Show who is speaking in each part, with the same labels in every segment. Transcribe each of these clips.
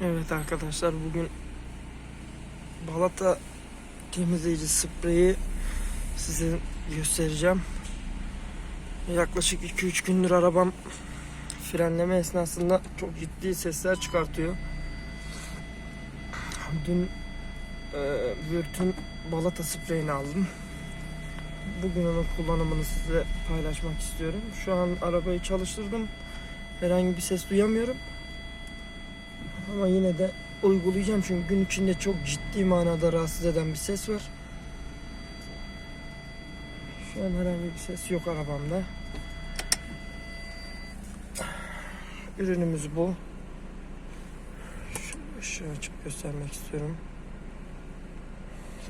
Speaker 1: Evet arkadaşlar bugün balata temizleyici spreyi size göstereceğim. Yaklaşık 2-3 gündür arabam frenleme esnasında çok ciddi sesler çıkartıyor. Dün e, Vürt'ün balata spreyini aldım. Bugün onun kullanımını size paylaşmak istiyorum. Şu an arabayı çalıştırdım. Herhangi bir ses duyamıyorum. Ama yine de uygulayacağım çünkü gün içinde çok ciddi manada rahatsız eden bir ses var. Şu an herhangi bir ses yok arabamda. Ürünümüz bu. Işığı açıp göstermek istiyorum.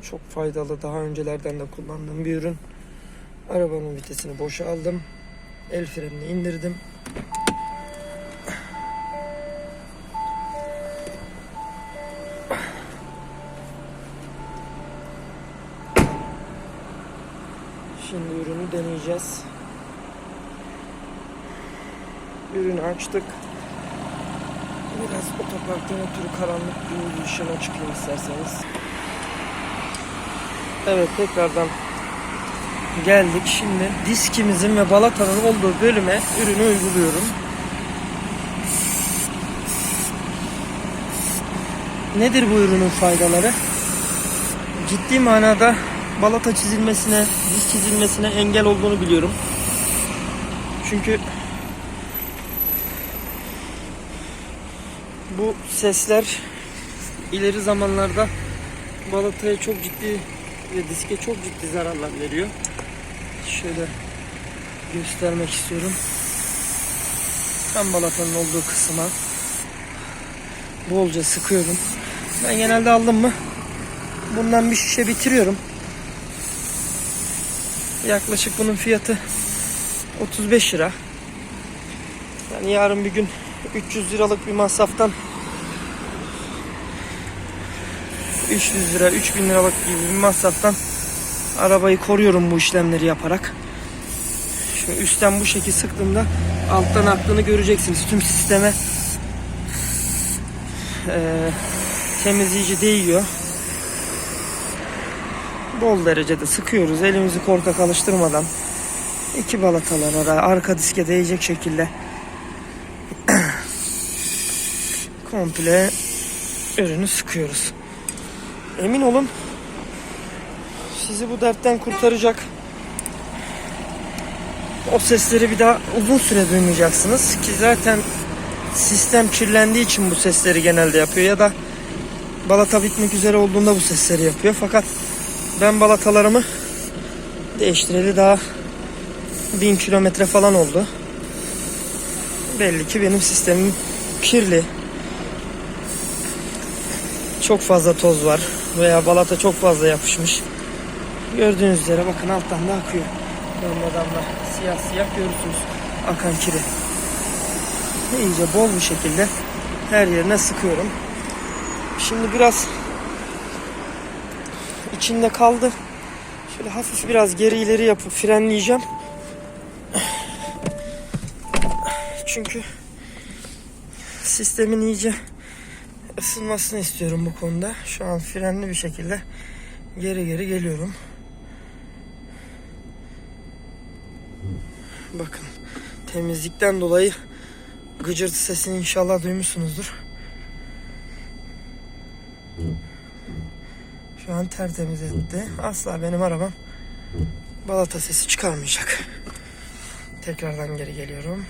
Speaker 1: Çok faydalı. Daha öncelerden de kullandığım bir ürün. Arabamın vitesini boşa aldım. El frenini indirdim. Şimdi ürünü deneyeceğiz. Ürünü açtık. Biraz otoparktan ötürü karanlık bir ışığına çıkayım isterseniz. Evet tekrardan geldik. Şimdi diskimizin ve balatanın olduğu bölüme ürünü uyguluyorum. Nedir bu ürünün faydaları? Ciddi manada balata çizilmesine, disk çizilmesine engel olduğunu biliyorum. Çünkü bu sesler ileri zamanlarda balataya çok ciddi ve diske çok ciddi zararlar veriyor. Şöyle göstermek istiyorum. Tam balatanın olduğu kısma bolca sıkıyorum. Ben genelde aldım mı bundan bir şişe bitiriyorum. Yaklaşık bunun fiyatı 35 lira. Yani yarın bir gün 300 liralık bir masraftan 300 lira, 3000 liralık gibi bir masraftan arabayı koruyorum bu işlemleri yaparak. Şimdi üstten bu şekil sıktığımda alttan aklını göreceksiniz. Tüm sisteme eee, temizleyici değiyor. Bol derecede sıkıyoruz. Elimizi korkak alıştırmadan. iki balatalara arka diske değecek şekilde komple ürünü sıkıyoruz. Emin olun sizi bu dertten kurtaracak. O sesleri bir daha uzun süre duymayacaksınız ki zaten sistem kirlendiği için bu sesleri genelde yapıyor ya da balata bitmek üzere olduğunda bu sesleri yapıyor. Fakat ben balatalarımı değiştireli daha bin kilometre falan oldu. Belli ki benim sistemim kirli. Çok fazla toz var veya balata çok fazla yapışmış. Gördüğünüz üzere bakın alttan da akıyor. Damla damla siyah siyah görürsünüz akan kiri. İyice bol bir şekilde her yerine sıkıyorum. Şimdi biraz içinde kaldı. Şöyle hafif biraz geri ileri yapıp frenleyeceğim. Çünkü sistemin iyice ısınmasını istiyorum bu konuda. Şu an frenli bir şekilde geri geri geliyorum. Bakın temizlikten dolayı gıcırtı sesini inşallah duymuşsunuzdur. Şu an tertemiz etti. Asla benim arabam balata sesi çıkarmayacak. Tekrardan geri geliyorum.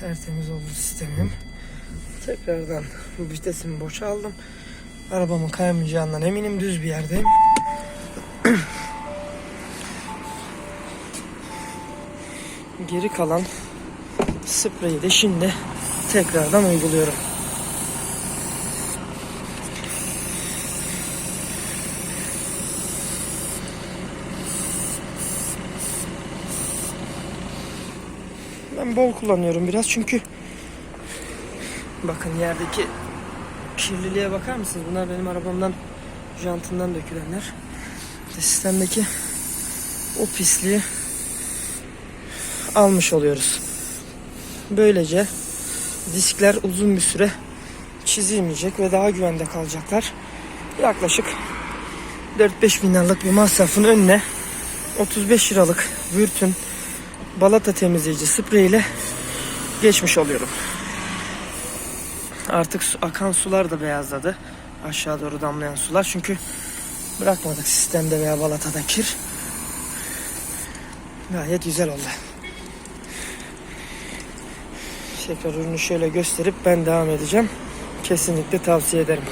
Speaker 1: Tertemiz oldu sistemim. Tekrardan vitesimi boşa aldım. Arabamın kaymayacağından eminim. Düz bir yerdeyim. Geri kalan spreyi de şimdi tekrardan uyguluyorum. Ben bol kullanıyorum biraz çünkü bakın yerdeki kirliliğe bakar mısınız? Bunlar benim arabamdan jantından dökülenler. Sistemdeki o pisliği almış oluyoruz. Böylece diskler uzun bir süre çizilmeyecek ve daha güvende kalacaklar. Yaklaşık 4-5 bin liralık bir masrafın önüne 35 liralık Vürt'ün balata temizleyici sprey ile geçmiş oluyorum. Artık su, akan sular da beyazladı. Aşağı doğru damlayan sular. Çünkü bırakmadık sistemde veya balatada kir. Gayet güzel oldu. Tekrar ürünü şöyle gösterip ben devam edeceğim. Kesinlikle tavsiye ederim.